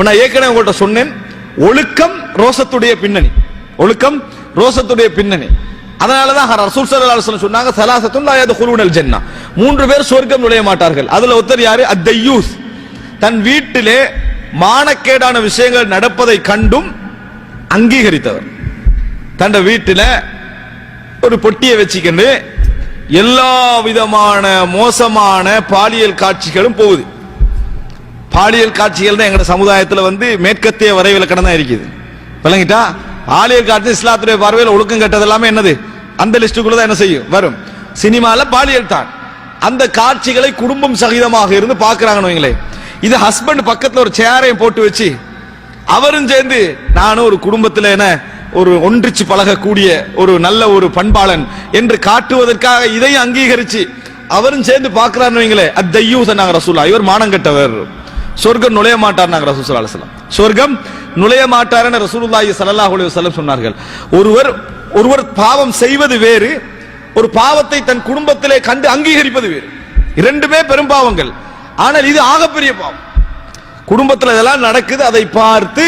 இப்ப நான் ஏற்கனவே உங்கள்ட்ட சொன்னேன் ஒழுக்கம் ரோசத்துடைய பின்னணி. ஒழுக்கம் ரோசத்துடைய பின்னணி. அதனாலதான் ரசூல் சல்லாஹ் சொன்னாங்க சலாசத்துன் லாயது யதுகுலூனல் ஜன்னah மூன்று பேர் சொர்க்கம் நுழைய மாட்டார்கள். அதுல ஒருத்தர் யாரு? அத்தையூஸ். தன் வீட்டிலே மானக்கேடான விஷயங்கள் நடப்பதை கண்டும் அங்கீகரித்தவர். தன் வீட்டில ஒரு பொட்டியை வச்சுக்கிண்டு எல்லா விதமான மோசமான பாலியல் காட்சிகளும் போகுது. பாலியல் காட்சிகள் தான் எங்க சமுதாயத்தில் வந்து மேற்கத்திய வரைவில் கடந்தா இருக்குது. விளங்கிட்டா? பாலியல் காட்சி இஸ்லாத்துடைய பார்வையில் ஒழுக்கம் கெட்டது எல்லாமே என்னது? அந்த லிஸ்டுக்குள்ள தான் என்ன செய்யும்? வரும். சினிமாவில் பாலியல் தான். அந்த காட்சிகளை குடும்பம் சகிதமாக இருந்து பார்க்குறாங்கன்னு வைங்களேன் இது ஹஸ்பண்ட் பக்கத்தில் ஒரு சேரையும் போட்டு வச்சு அவரும் சேர்ந்து நானும் ஒரு குடும்பத்தில் என்ன ஒரு ஒன்றிச்சு பழகக்கூடிய ஒரு நல்ல ஒரு பண்பாளன் என்று காட்டுவதற்காக இதையும் அங்கீகரிச்சு அவரும் சேர்ந்து பார்க்கிறான்னு வைங்களே. அத்தையூ சொன்னாங்க ரசூலா இவர் மானங்கட்டவர் சொர்க்கம் நுழைய மாட்டார் நாங்க சொர்க்கம் நுழைய மாட்டார் என ரசூலுல்லாஹி சல்லாஹ் அலுவலம் சொன்னார்கள். ஒருவர் ஒருவர் பாவம் செய்வது வேறு ஒரு பாவத்தை தன் குடும்பத்திலே கண்டு அங்கீகரிப்பது வேறு. இரண்டுமே பெரும் பாவங்கள். ஆனால் இது ஆகப்பெரிய பாவம். குடும்பத்தில் இதெல்லாம் நடக்குது அதை பார்த்து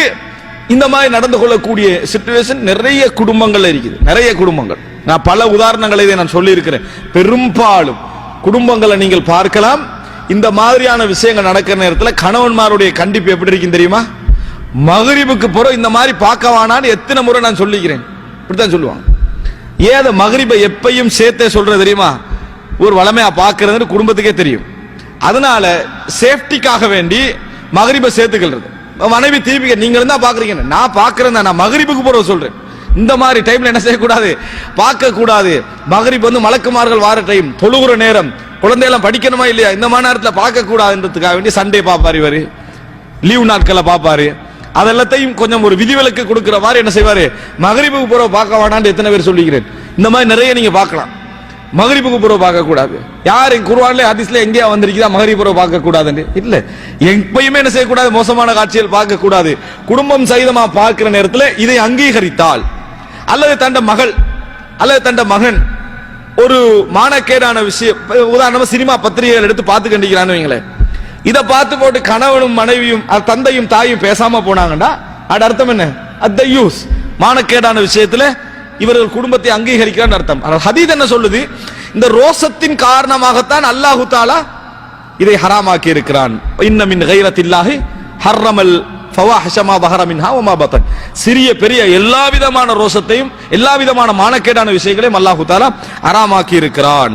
இந்த மாதிரி நடந்து கொள்ளக்கூடிய சிச்சுவேஷன் நிறைய குடும்பங்கள் இருக்குது. நிறைய குடும்பங்கள். நான் பல உதாரணங்களை இதை நான் சொல்லியிருக்கிறேன். பெரும்பாலும் குடும்பங்களை நீங்கள் பார்க்கலாம் இந்த மாதிரியான விஷயங்கள் நடக்கிற நேரத்தில் கணவன்மாருடைய கண்டிப்பு எப்படி இருக்கும் தெரியுமா? மகரிபுக்கு பிறகு இந்த மாதிரி பார்க்க வேணான்னு எத்தனை முறை நான் சொல்லிக்கிறேன். இப்படித்தான் சொல்லுவாங்க. ஏன் அதை மகரிபை எப்பையும் சேர்த்தே சொல்றது தெரியுமா? ஒரு வளமையா பார்க்கறது குடும்பத்துக்கே தெரியும். அதனால சேஃப்டிக்காக வேண்டி மகரிபை சேர்த்துக்கிறது மனைவி தீபிகை நீங்க இருந்தா பாக்குறீங்க நான் பாக்குறேன் நான் மகரிபுக்கு போற சொல்றேன். இந்த மாதிரி டைம்ல என்ன செய்யக்கூடாது? பார்க்க கூடாது மகரிப் வந்து மலக்குமார்கள் வார டைம் தொழுகிற நேரம். குழந்தையெல்லாம் படிக்கணுமா இல்லையா? இந்த மாதிரி நேரத்தில் பார்க்க கூடாதுன்றதுக்காக வேண்டி சண்டே பார்ப்பார் இவர். லீவு நாட்களை பார்ப்பாரு. அதெல்லாத்தையும் கொஞ்சம் ஒரு விதிவிலக்கு கொடுக்குற மாதிரி என்ன செய்வாரு? மகரிபுக்கு புறவு பார்க்க வேணான்னு எத்தனை பேர் சொல்லிக்கிறேன். இந்த மாதிரி நிறைய நீங்க பார்க்கலாம். மகரிபுக்கு புறவு பார்க்க கூடாது யார் குர்ஆன்ல ஹதீஸ்ல எங்கேயா வந்திருக்குதா? மகரிப் புறவு பார்க்க கூடாதுன்னு இல்ல. எப்பயுமே என்ன செய்யக்கூடாது? மோசமான காட்சிகள் பார்க்க கூடாது குடும்பம் சகிதமா பார்க்கிற நேரத்தில் இதை அங்கீகரித்தால். அல்லது தண்ட மகள் அல்லது தண்ட மகன் ஒரு மானக்கேடான விஷயம். உதாரணமா சினிமா பத்திரிகைகள் எடுத்து பார்த்து கண்டிக்கிறான்னு வைங்களேன். இதை பார்த்து போட்டு கணவனும் மனைவியும் தந்தையும் தாயும் பேசாம போனாங்கன்னா அது அர்த்தம் என்ன? அத்த யூஸ் மானக்கேடான விஷயத்துல இவர்கள் குடும்பத்தை அங்கீகரிக்கிறான்னு அர்த்தம். ஆனால் ஹதீத் என்ன சொல்லுது? இந்த ரோசத்தின் காரணமாகத்தான் அல்லாஹு தாலா இதை ஹராமாக்கி இருக்கிறான் இன்னமின் கைரத்தில்லாஹி ஹர்ரமல் ஃபவாஹிஷமா பஹர மின்ஹா பத்தன் சிறிய பெரிய எல்லா விதமான ரோசத்தையும் எல்லா விதமான மானக்கேடான விஷயங்களையும் அல்லாஹு தாலா அறாமாக்கி இருக்கிறான்